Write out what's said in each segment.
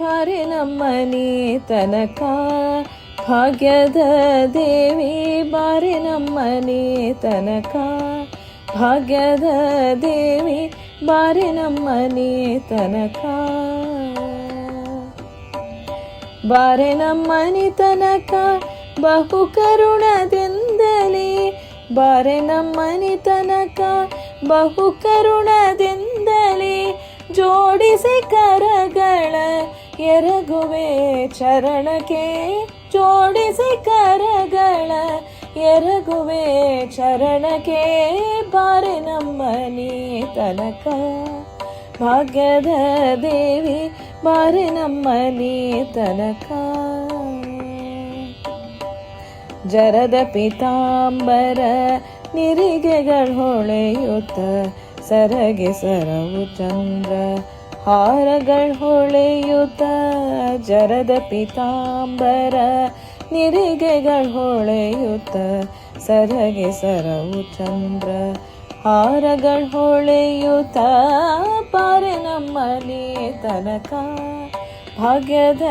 ಬಾರೆ ನಮ್ಮನೆ ತನಕ ಭಾಗ್ಯದ ದೇವಿ ಬಾರೆ ನಮ್ಮನೆ ತನಕ ಭಾಗ್ಯದ ದೇವಿ ಬಾರೆ ನಮ್ಮನೆ ತನಕ ಬಾರೆ ನಮ್ಮನೆ ತನಕ ಬಹು ಕರುಣದಿಂದಲೇ. ಬಾರೆ ನಮ್ಮನೆ ತನಕ ಬಹು ಕರುಣದಿಂದಲೇ. ಜೋಡಿಸಿ ಕರಗಳ ಎರಗುವೆ ಚರಣಕ್ಕೆ ಜೋಡಿಸಿ ಕರಗಳ ಎರಗುವೆ ಚರಣಕ್ಕೆ ಬಾರೆ ನಮ್ಮನೆ ತನಕ ಭಾಗ್ಯದ ದೇವಿ ಬಾರೆ ನಮ್ಮನೆ ತನಕ ಜರದ ಪಿತಾಂಬರ ನಿರಿಗೆಗಳು ಹೊಳೆಯುತ್ತ, ಸರಗೆ ಸರವು ಚಂದ್ರ ಹಾರಗಳು ಹೊಳೆಯುತ್ತ ಜರದ ಪಿತಾಂಬರ, ನಿರಿಗೆಗಳು ಹೊಳೆಯುತ್ತ ಸರಗೆ ಸರವು ಚಂದ್ರ. ಹಾರಗಳು ಹೊಳೆಯುತ್ತ ಪಾರೆ ನಮ್ಮನೆ ತನಕ. ಭಾಗ್ಯದ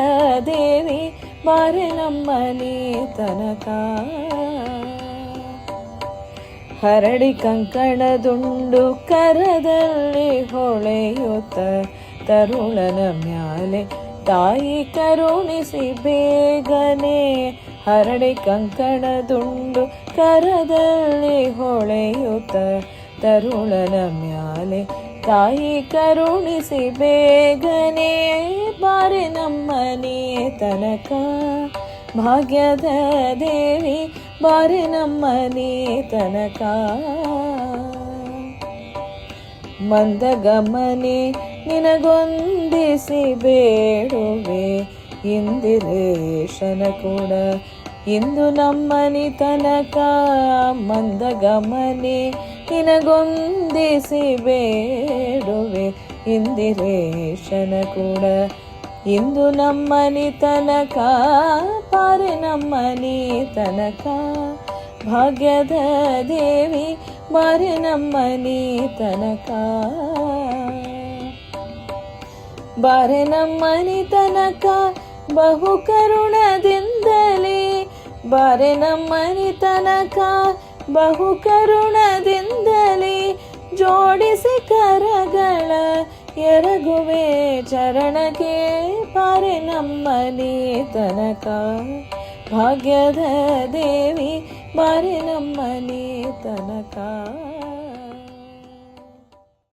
ದೇವಿ ಬಾರೆ ನಮ್ಮನೆ ತನಕ. ಹರಡಿ ಕಂಕಣದುಂಡು ಕರದಲ್ಲಿ ಹೊಳೆಯುತ್ತ ತರುಳನ ಮ್ಯಾಲೆ. ತಾಯಿ ಕರುಣಿಸಿ ಬೇಗನೆ ಹರಡಿ ಕಂಕಣದುಂಡು ಕರದಲ್ಲಿ ಹೊಳೆಯುತ್ತ ತರುಳನ ಮ್ಯಾಲೆ. ತಾಯಿ ಕರುಣಿಸಿ ಬೇಗನೆ ಬಾರೆ ನಮ್ಮನೆ ತನಕ. ಭಾಗ್ಯದ ದೇವಿ ಬಾರೆ ನಮ್ಮನೆ ತನಕ. ಮಂದಗಮನೆ ನಿನಗೊಂದಿಸಿ ಬೇಡುವೆ. ಇಂದಿರೇಶನ ಕೂಡ. ಇಂದು ನಮ್ಮನಿ ತನಕ ಮಂದಗಮನೆ ನಿನಗೊಂದಿಸಿ ಬೇಡುವೆ. ಇಂದಿರೇಶನ ಕೂಡ. ಇಂದು ನಮ್ಮನಿ ತನಕ, ಪಾರೆ ನಮ್ಮನಿ ತನಕ. ಭಾಗ್ಯದ ದೇವಿ ಬಾರೆ ನಮ್ಮನಿ ತನಕ. ಬಾರೆ ನಮ್ಮನಿ ತನಕ ಬಹು ಕರುಣದಿಂದಲೇ. ಬಾರೆ ನಮ್ಮನಿ ತನಕ ಬಹು ಕರುಣದಿಂದಲೇ. ಜೋಡಿಸಿ ಕರಗಳ ಎರಗುವೆ ಚರಣಕ್ಕೆ ಬಾರೆ ನಮ್ಮನಿ ತನಕ. ಭಾಗ್ಯದ ದೇವಿ ಬಾರೆ ನಮ್ಮನಿ ತನಕ